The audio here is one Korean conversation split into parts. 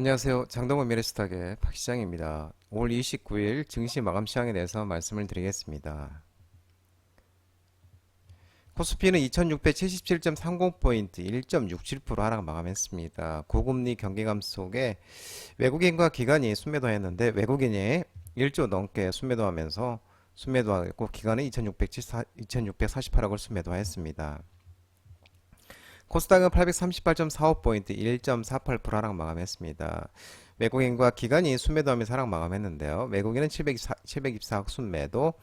안녕하세요. 장동건 미래스탁의 박 시장입니다. 5월 29일 증시 마감 시장에 대해서 말씀을 드리겠습니다. 코스피는 2677.30포인트 1.67% 하락 마감했습니다. 고금리 경계감 속에 외국인과 기관이 순매도했는데 외국인이 1조 넘게 순매도하면서 순매도하고 기관은 2648억을 순매도했습니다. 코스닥은 838.45포인트 1.48% 하락 마감했습니다. 외국인과 기관이 순매도하면서 하락 마감했는데요. 외국인은 724, 724억 순매도,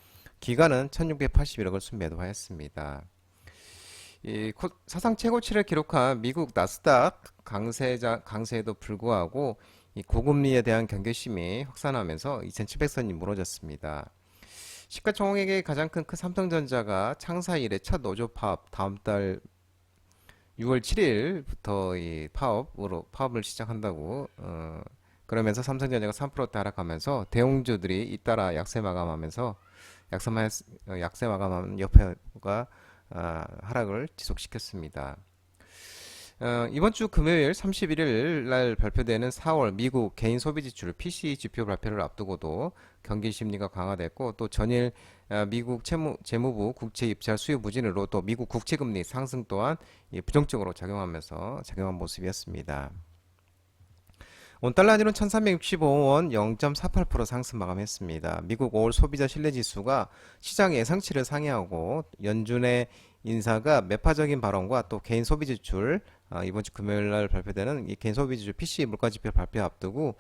기관은 1681억을 순매도하였습니다. 이 코- 사상 최고치를 기록한 미국 나스닥 강세자, 강세에도 불구하고 이 고금리에 대한 경계심이 확산하면서 2700선이 무너졌습니다. 시가총액의 가장 큰 삼성전자가 창사 이래 첫 노조 파업 다음 달 6월 7일부터 이 파업으로 파업을 시작한다고 어, 그러면서 삼성전자가 3%대 하락하면서 대형주들이 잇따라 약세 마감하면서 약세, 마, 어, 약세 마감하는 옆에가 아, 하락을 지속시켰습니다. 어, 이번 주 금요일 31일 날 발표되는 4월 미국 개인 소비 지출 PCE 지표 발표를 앞두고도 경기 심리가 강화됐고 또 전일 어, 미국 채무, 재무부 국채 입찰 수요 부진으로 또 미국 국채 금리 상승 또한 이 부정적으로 작용하면서 작용한 모습이었습니다. 온달러 한율은 1365원 0.48% 상승 마감했습니다. 미국 5월 소비자 신뢰 지수가 시장 예상치를 상회하고 연준의 인사가 매파적인 발언과 또 개인 소비 지출 어, 이번 주 금요일 날 발표되는 이 개인 소비 지출 PC 물가 지표 발표 앞두고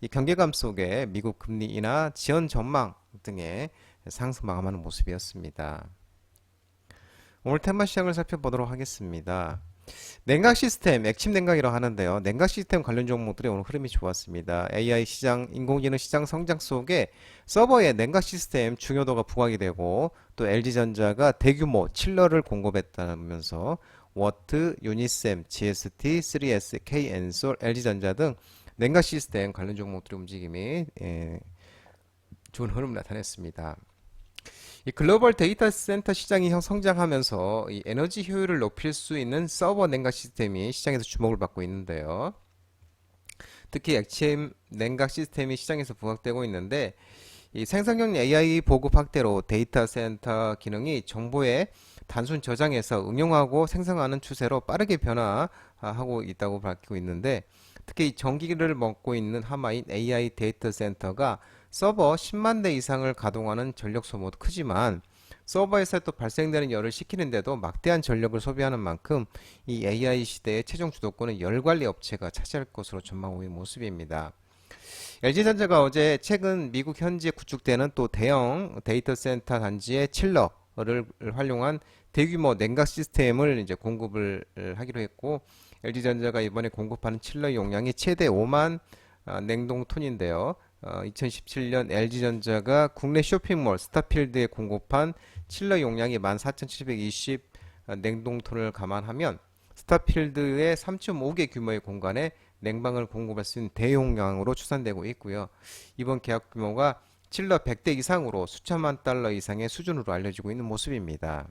이 경계감 속에 미국 금리 인하 지연 전망 등의 상승 마감하는 모습이었습니다. 오늘 테마 시장을 살펴보도록 하겠습니다. 냉각 시스템, 액침 냉각이라고 하는데요. 냉각 시스템 관련 종목들의 오늘 흐름이 좋았습니다. AI 시장, 인공지능 시장 성장 속에 서버의 냉각 시스템 중요도가 부각이 되고 또 LG전자가 대규모 칠러를 공급했다면서 워트, 유니셈, GST, 3S, K엔솔, LG전자 등 냉각 시스템 관련 종목들의 움직임이 예, 좋은 흐름을 나타냈습니다. 이 글로벌 데이터 센터 시장이 형- 성장하면서 이 에너지 효율을 높일 수 있는 서버 냉각 시스템이 시장에서 주목을 받고 있는데요. 특히 액침 냉각 시스템이 시장에서 부각되고 있는데 이 생성형 AI 보급 확대로 데이터 센터 기능이 정보의 단순 저장에서 응용하고 생성하는 추세로 빠르게 변화하고 있다고 밝히고 있는데 특히 이 전기를 먹고 있는 하마인 AI 데이터 센터가 서버 10만 대 이상을 가동하는 전력 소모도 크지만 서버에서 또 발생되는 열을 식히는데도 막대한 전력을 소비하는 만큼 이 AI 시대의 최종 주도권은 열 관리 업체가 차지할 것으로 전망하고 있는 모습입니다. LG전자가 어제 최근 미국 현지에 구축되는 또 대형 데이터 센터 단지의 칠러 를 활용한 대규모 냉각 시스템을 이제 공급을 하기로 했고 LG전자가 이번에 공급하는 칠러 용량이 최대 5만 아, 냉동 톤인데요. 어, 2017년 LG전자가 국내 쇼핑몰 스타필드에 공급한 칠러 용량이 14,720 냉동톤을 감안하면 스타필드의 3.5개 규모의 공간에 냉방을 공급할 수 있는 대용량으로 추산되고 있고요. 이번 계약 규모가 칠러 100대 이상으로 수천만 달러 이상의 수준으로 알려지고 있는 모습입니다.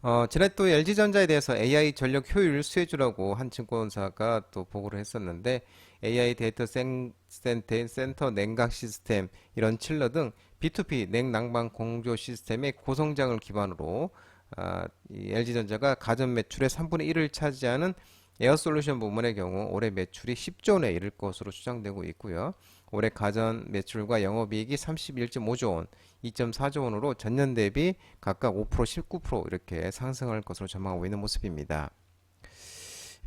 어, 지난해 또 LG전자에 대해서 AI 전력 효율 수혜주라고 한 증권사가 또 보고를 했었는데 AI 데이터 센, 센터, 센터 냉각 시스템 이런 칠러 등 B2B 냉난방 공조 시스템의 고성장을 기반으로 아, 이 LG전자가 가전 매출의 3분의 1을 차지하는 에어 솔루션 부문의 경우 올해 매출이 10조 원에 이를 것으로 추정되고 있고요. 올해 가전 매출과 영업이익이 31.5조 원, 2.4조 원으로 전년 대비 각각 5%, 19% 이렇게 상승할 것으로 전망하고 있는 모습입니다.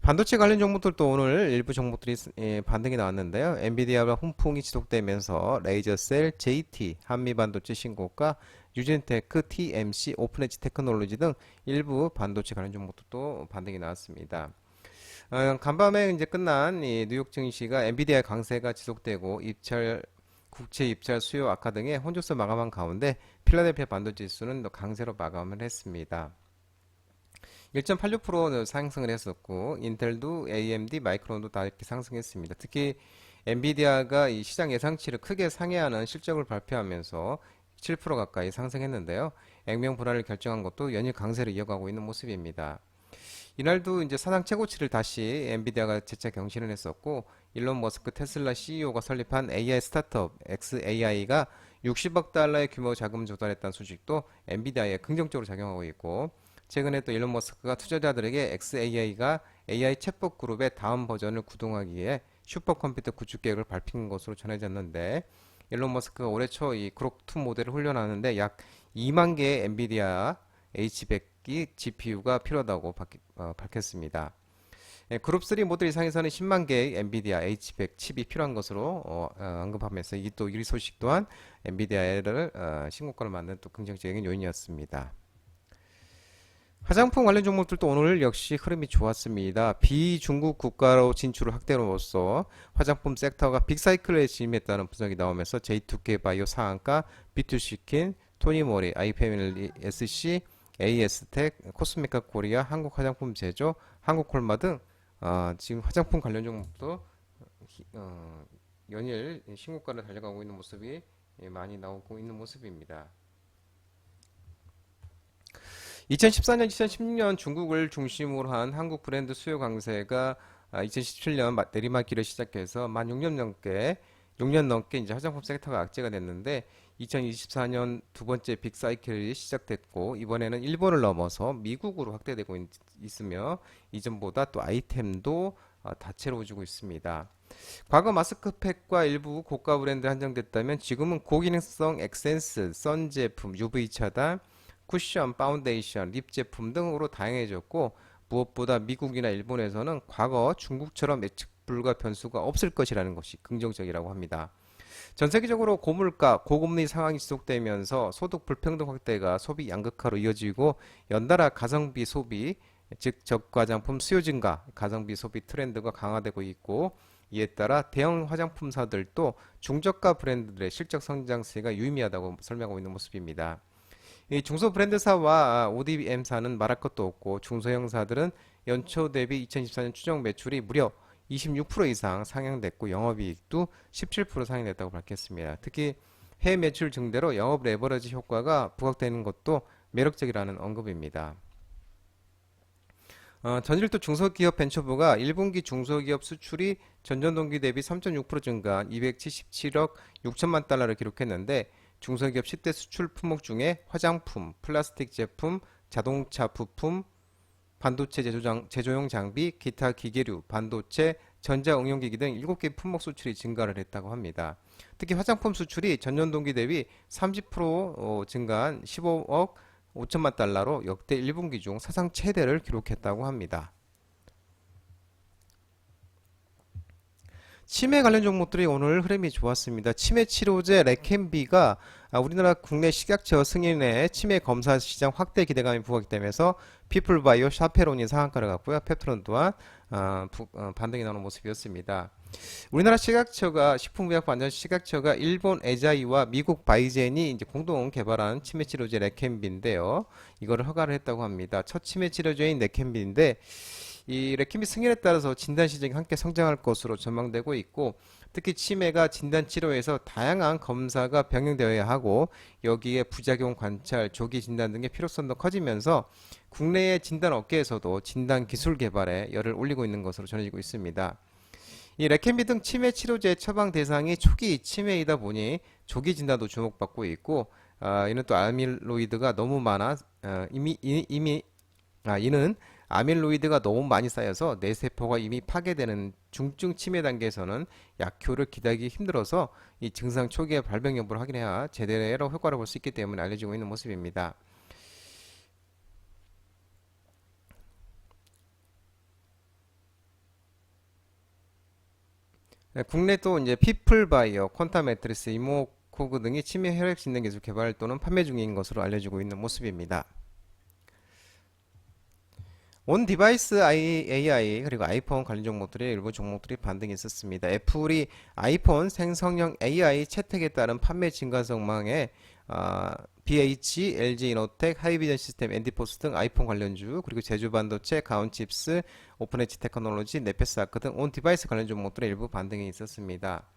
반도체 관련 종목들도 오늘 일부 종목들이 예, 반등이 나왔는데요. 엔비디아가 훈풍이 지속되면서 레이저셀, JT, 한미반도체 신고가, 유진테크, TMC, 오픈엣지 테크놀로지 등 일부 반도체 관련 종목들도 반등이 나왔습니다. 어, 간밤에 이제 끝난 이 뉴욕 증시가 엔비디아 강세가 지속되고 입찰 국채 입찰 수요 악화 등의 혼조세 마감한 가운데 필라델피아 반도체 지수는 또 강세로 마감을 했습니다. 1.86% 상승을 했었고 인텔도 AMD, 마이크론도 다 이렇게 상승했습니다. 특히 엔비디아가 이 시장 예상치를 크게 상회하는 실적을 발표하면서 7% 가까이 상승했는데요. 액면 불안을 결정한 것도 연일 강세를 이어가고 있는 모습입니다. 이날도 이제 사상 최고치를 다시 엔비디아가 재차 경신을 했었고 일론 머스크 테슬라 CEO가 설립한 AI 스타트업 XAI가 60억 달러의 규모 자금 조달했다는 소식도 엔비디아에 긍정적으로 작용하고 있고 최근에 또 일론 머스크가 투자자들에게 XAI가 AI 챗봇 그룹의 다음 버전을 구동하기 위해 슈퍼컴퓨터 구축 계획을 밝힌 것으로 전해졌는데 일론 머스크가 올해 초 이 그록2 모델을 훈련하는데 약 2만 개의 엔비디아 H100 기 GPU가 필요하다고 밝, 어, 밝혔습니다. 예, 그룹 3 모델 이상에서는 10만 개의 엔비디아 H100 칩이 필요한 것으로 어, 어, 언급하면서 이 또 이 소식 또한 엔비디아를 어, 신고가를 만든 또 긍정적인 요인이었습니다. 화장품 관련 종목들도 오늘 역시 흐름이 좋았습니다. 비중국 국가로 진출을 확대로서 화장품 섹터가 빅사이클에 진입했다는 분석이 나오면서 J2K 바이오 상한가, B2시킨, 토니모리, 아이패밀리 SC, AS텍, 코스메카 코리아, 한국 화장품 제조, 한국 콜마 등 어, 지금 화장품 관련 종목도 어, 연일 신고가를 달려가고 있는 모습이 예, 많이 나오고 있는 모습입니다. 2014년, 2016년 중국을 중심으로 한 한국 브랜드 수요 강세가 2017년 내리막길을 시작해서 만 6년 넘게 6년 넘게 이제 화장품 섹터가 악재가 됐는데 2024년 두 번째 빅사이클이 시작됐고 이번에는 일본을 넘어서 미국으로 확대되고 있, 있으며 이전보다 또 아이템도 어, 다채로워지고 있습니다. 과거 마스크팩과 일부 고가 브랜드 한정됐다면 지금은 고기능성 액센스, 선 제품, UV 차단, 쿠션, 파운데이션, 립 제품 등으로 다양해졌고 무엇보다 미국이나 일본에서는 과거 중국처럼 예측 불가 변수가 없을 것이라는 것이 긍정적이라고 합니다. 전 세계적으로 고물가, 고금리 상황이 지속되면서 소득 불평등 확대가 소비 양극화로 이어지고 연달아 가성비 소비, 즉 저가장품 수요 증가, 가성비 소비 트렌드가 강화되고 있고 이에 따라 대형 화장품사들도 중저가 브랜드들의 실적 성장세가 유의미하다고 설명하고 있는 모습입니다. 이 중소 브랜드사와 ODM사는 말할 것도 없고 중소형사들은 연초 대비 2024년 추정 매출이 무려 26% 이상 상향됐고 영업이익도 17% 상향됐다고 밝혔습니다. 특히 해외 매출 증대로 영업 레버러지 효과가 부각되는 것도 매력적이라는 언급입니다. 어, 전일도 중소기업 벤처부가 1분기 중소기업 수출이 전년 동기 대비 3.6% 증가한 277억 6천만 달러를 기록했는데 중소기업 10대 수출 품목 중에 화장품, 플라스틱 제품, 자동차 부품, 반도체 제조장, 제조용 장비, 기타 기계류, 반도체, 전자 응용기기 등 7개 품목 수출이 증가를 했다고 합니다. 특히 화장품 수출이 전년 동기 대비 30% 어, 증가한 15억 5천만 달러로 역대 1분기 중 사상 최대를 기록했다고 합니다. 치매 관련 종목들이 오늘 흐름이 좋았습니다. 치매 치료제 레켄비가 아, 우리나라 국내 식약처 승인의 치매 검사 시장 확대 기대감이 부각되면서 피플바이오 샤페론이 상한가를 갔고요. 펩트론 또한 어, 부, 어, 반등이 나오는 모습이었습니다. 우리나라 식약처가 식품의약품안전 식약처가 일본 에자이와 미국 바이젠이 이제 공동 개발한 치매 치료제 레켄비인데요. 이거를 허가를 했다고 합니다. 첫 치매 치료제인 레켄비인데 이 레킴비 승인에 따라서 진단 시장이 함께 성장할 것으로 전망되고 있고 특히 치매가 진단 치료에서 다양한 검사가 병행되어야 하고 여기에 부작용 관찰, 조기 진단 등의 필요성도 커지면서 국내의 진단 업계에서도 진단 기술 개발에 열을 올리고 있는 것으로 전해지고 있습니다. 이 레켄비 등 치매 치료제 처방 대상이 초기 치매이다 보니 조기 진단도 주목받고 있고 아, 이는 또 아밀로이드가 너무 많아 아, 이미 이미 아, 이는 아밀로이드가 너무 많이 쌓여서 뇌세포가 이미 파괴되는 중증 치매 단계에서는 약효를 기다리기 힘들어서 이 증상 초기에 발병 여부를 확인해야 제대로 효과를 볼 수 있기 때문에 알려지고 있는 모습입니다. 네, 국내 또 이제 피플바이오, 퀀타매트리스, 이모코그 등이 치매 혈액 진단 기술 개발 또는 판매 중인 것으로 알려지고 있는 모습입니다. 온 디바이스 AI 그리고 아이폰 관련 종목들의 일부 종목들이 반등이 있었습니다. 애플이 아이폰 생성형 AI 채택에 따른 판매 증가성망에 어, BH, LG 이노텍, 하이비전 시스템, 앤디포스 등 아이폰 관련주, 그리고 제주 반도체, 가온칩스, 오픈엣지 테크놀로지, 네페스 아크 등 온 디바이스 관련 종목들의 일부 반등이 있었습니다.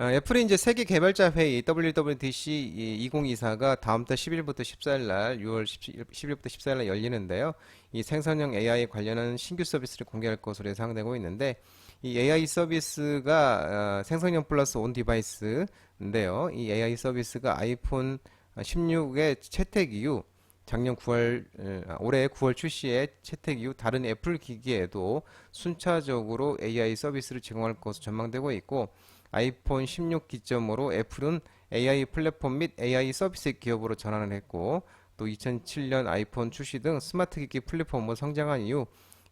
어, 애플이 이제 세계 개발자 회의 WWDC 2024가 다음 달 10일부터 14일 날 6월 10일, 부터 14일 날 열리는데요. 이 생성형 AI 관련한 신규 서비스를 공개할 것으로 예상되고 있는데 이 AI 서비스가 어, 생성형 플러스 온 디바이스인데요. 이 AI 서비스가 아이폰 16의 채택 이후 작년 9월 아, 올해 9월 출시의 채택 이후 다른 애플 기기에도 순차적으로 AI 서비스를 제공할 것으로 전망되고 있고 아이폰 16 기점으로 애플은 AI 플랫폼 및 AI 서비스 기업으로 전환을 했고 또 2007년 아이폰 출시 등 스마트 기기 플랫폼으로 성장한 이후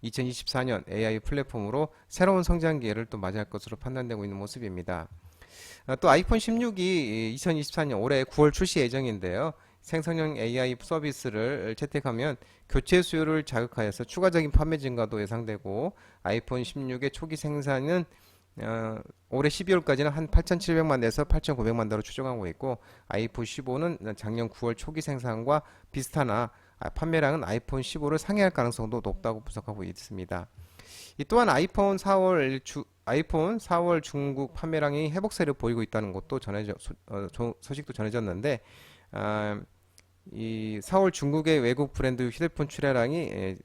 2024년 AI 플랫폼으로 새로운 성장 기회를 또 맞이할 것으로 판단되고 있는 모습입니다. 아, 또 아이폰 16이 2024년 올해 9월 출시 예정인데요. 생성형 AI 서비스를 채택하면 교체 수요를 자극하여서 추가적인 판매 증가도 예상되고 아이폰 16의 초기 생산은 어, 올해 12월까지는 한 8,700만 대에서 8,900만 대로 추정하고 있고 아이폰 15는 작년 9월 초기 생산과 비슷하나 아, 판매량은 아이폰 15를 상회할 가능성도 높다고 분석하고 있습니다. 이 또한 아이폰 4월 주, 아이폰 4월 중국 판매량이 회복세를 보이고 있다는 것도 전해져 소, 어, 식도 전해졌는데 아, 이 4월 중국의 외국 브랜드 휴대폰 출하량이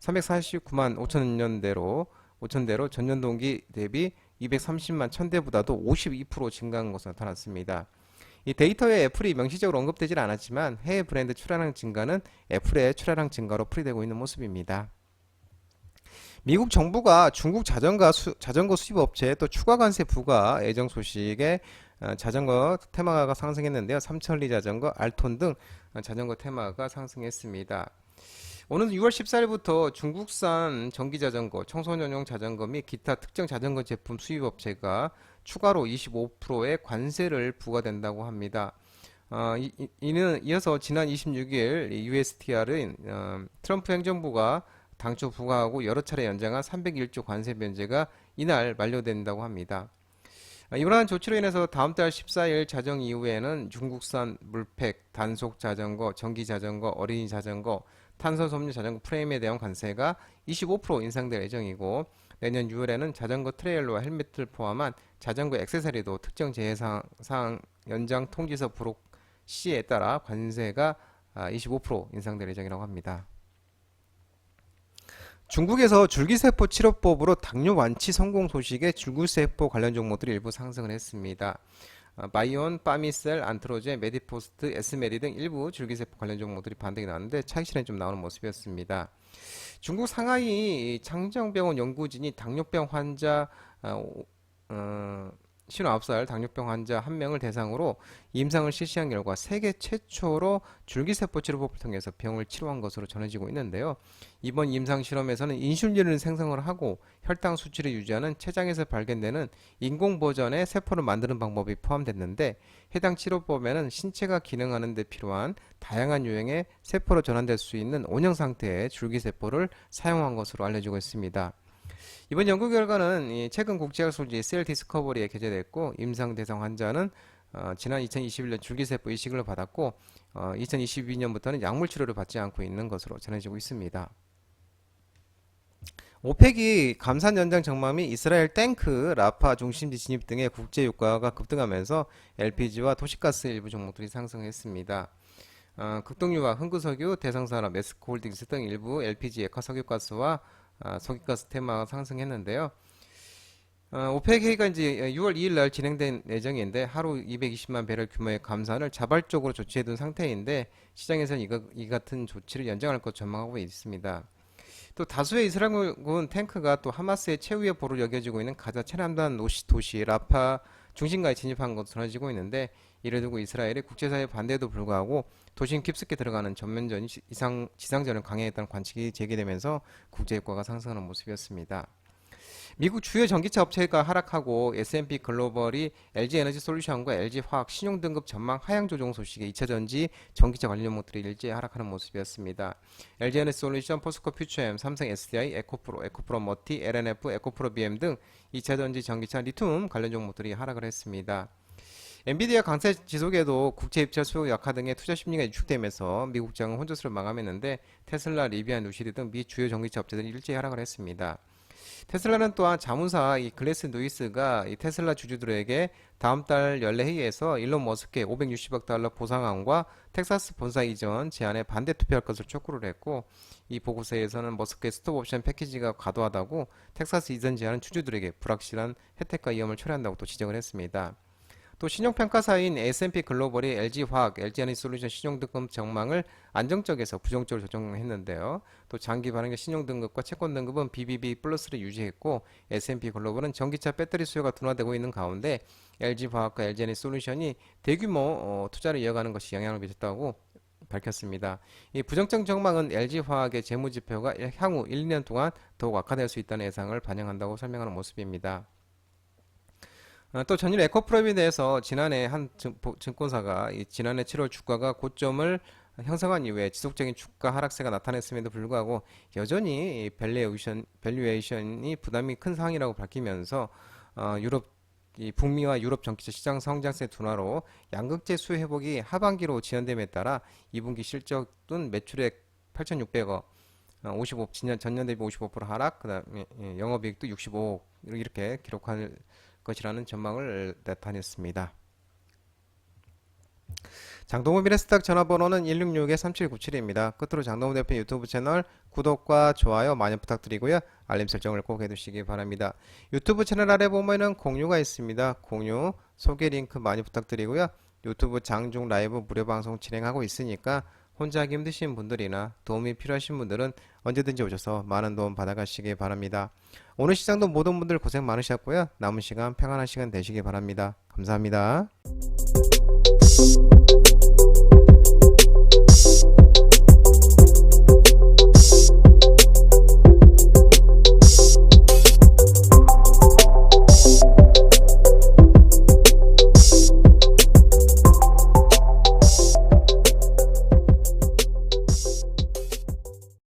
349만 5천 년대로 5천 대로 전년 동기 대비 230만 1000대보다도 52% 증가한 것으로 나타났습니다. 이 데이터에 애플이 명시적으로 언급되질 않았지만 해외 브랜드 출하량 증가는 애플의 출하량 증가로 풀이되고 있는 모습입니다. 미국 정부가 중국 자전거, 수, 자전거 수입 업체에 또 추가 관세 부과 예정 소식에 어, 자전거 테마가 상승했는데요. 삼천리 자전거, 알톤 등 자전거 테마가 상승했습니다. 오는 6월 14일부터 중국산 전기자전거, 청소년용 자전거 및 기타 특정 자전거 제품 수입업체가 추가로 25%의 관세를 부과된다고 합니다. 어, 이, 는 이어서 지난 26일 USTR은 어, 트럼프 행정부가 당초 부과하고 여러 차례 연장한 301조 관세 면제가 이날 만료된다고 합니다. 아, 이러한 조치로 인해서 다음 달 14일 자정 이후에는 중국산 물팩, 단속 자전거, 전기 자전거, 어린이 자전거, 탄소섬유 자전거 프레임에 대한 관세가 25% 인상될 예정이고 내년 6월에는 자전거 트레일러와 헬멧을 포함한 자전거 액세서리도 특정 제해사항 연장 통지서 부록 시에 따라 관세가 25% 아, 인상될 예정이라고 합니다. 중국에서 줄기세포 치료법으로 당뇨 완치 성공 소식에 줄기세포 관련 종목들이 일부 상승을 했습니다. 어, 바이온, 파미셀, 안트로제, 메디포스트, 에스메리 등 일부 줄기세포 관련 종목들이 반등이 나왔는데 차익 실현이 좀 나오는 모습이었습니다. 중국 상하이 창정병원 연구진이 당뇨병 환자 어, 어, 59살 당뇨병 환자 한 명을 대상으로 임상을 실시한 결과 세계 최초로 줄기세포 치료법을 통해서 병을 치료한 것으로 전해지고 있는데요. 이번 임상 실험에서는 인슐린을 생성을 하고 혈당 수치를 유지하는 췌장에서 발견되는 인공 버전의 세포를 만드는 방법이 포함됐는데 해당 치료법에는 신체가 기능하는 데 필요한 다양한 유형의 세포로 전환될 수 있는 원형 상태의 줄기세포를 사용한 것으로 알려지고 있습니다. 이번 연구 결과는 최근 국제학술지 셀 디스커버리에 게재됐고 임상 대상 환자는 어, 지난 2021년 줄기세포 이식을 받았고 어, 2022년부터는 약물 치료를 받지 않고 있는 것으로 전해지고 있습니다. 오펙이 감산 연장 정망 및 이스라엘 탱크, 라파 중심지 진입 등의 국제 유가가 급등하면서 LPG와 도시가스 일부 종목들이 상승했습니다. 어, 극동유화, 흥구석유, 대성산업, 메스코홀딩스 등 일부 LPG, 액화 석유가스와 아, 석유가스 테마가 상승했는데요. 어, 회의가 이제 6월 2일 날 진행된 예정인데 하루 220만 배럴 규모의 감산을 자발적으로 조치해둔 상태인데 시장에서는 이거, 이 같은 조치를 연장할 것 전망하고 있습니다. 또 다수의 이스라엘군 탱크가 또 하마스의 최후의 보를 여겨지고 있는 가자 최남단 도시, 도시 라파 중심가에 진입한 것으로 전해지고 있는데 이를 두고 이스라엘이 국제사회 반대에도 불구하고 도심 깊숙이 들어가는 전면전 이상 지상전을 강행했다는 관측이 제기되면서 국제유가가 상승하는 모습이었습니다. 미국 주요 전기차 업체가 하락하고 S&P 글로벌이 LG 에너지 솔루션과 LG 화학 신용 등급 전망 하향 조정 소식에 2차 전지 전기차 관련 종목들이 일제히 하락하는 모습이었습니다. LG 에너지 솔루션, 포스코 퓨처엠, 삼성 SDI, 에코프로, 에코프로 머티, LNF, 에코프로 BM 등 2차 전지 전기차 리튬 관련 종목들이 하락을 했습니다. 엔비디아 강세 지속에도 국제 입찰 수요 약화 등의 투자 심리가 위축되면서 미국 장은 혼조스를 마감했는데 테슬라, 리비안, 루시드 등 미 주요 전기차 업체들이 일제히 하락을 했습니다. 테슬라는 또한 자문사 이 글래스 누이스가 이 테슬라 주주들에게 다음 달 연례 회의에서 일론 머스크의 560억 달러 보상안과 텍사스 본사 이전 제안에 반대 투표할 것을 촉구를 했고 이 보고서에서는 머스크의 스톱 옵션 패키지가 과도하다고 텍사스 이전 제안은 주주들에게 불확실한 혜택과 위험을 초래한다고 또 지적을 했습니다. 또 신용평가사인 S&P 글로벌이 LG화학, LG에너지솔루션 신용등급 전망을 안정적에서 부정적으로 조정했는데요. 또 장기 발행의 신용등급과 채권 등급은 BBB 플러스를 유지했고 S&P 글로벌은 전기차 배터리 수요가 둔화되고 있는 가운데 LG화학과 LG에너지솔루션이 대규모 어, 투자를 이어가는 것이 영향을 미쳤다고 밝혔습니다. 이 부정적 전망은 LG화학의 재무지표가 향후 1, 2년 동안 더욱 악화될 수 있다는 예상을 반영한다고 설명하는 모습입니다. 어, 또 전일 에코프로에 대해서 지난해 한 증권사가 이 지난해 7월 주가가 고점을 형성한 이후에 지속적인 주가 하락세가 나타냈음에도 불구하고 여전히 이 밸류에이션, 밸류에이션이 부담이 큰 상황이라고 밝히면서 어, 유럽 이 북미와 유럽 전기차 시장 성장세 둔화로 양극재 수요 회복이 하반기로 지연됨에 따라 2분기 실적은 매출액 8,600억, 55 전년, 전년 대비 55% 하락, 그다음에 예, 영업이익도 65억 이렇게 기록할 것이라는 전망을 나타냈습니다. 장동호 미래스탁 전화번호는 166-3797입니다. 끝으로 장동호 대표 유튜브 채널 구독과 좋아요 많이 부탁드리고요. 알림 설정을 꼭 해두시기 바랍니다. 유튜브 채널 아래 보면은 공유가 있습니다. 공유 소개 링크 많이 부탁드리고요. 유튜브 장중 라이브 무료 방송 진행하고 있으니까 혼자 하기 힘드신 분들이나 도움이 필요하신 분들은 언제든지 오셔서 많은 도움 받아가시기 바랍니다. 오늘 시장도 모든 분들 고생 많으셨고요. 남은 시간 평안한 시간 되시기 바랍니다. 감사합니다.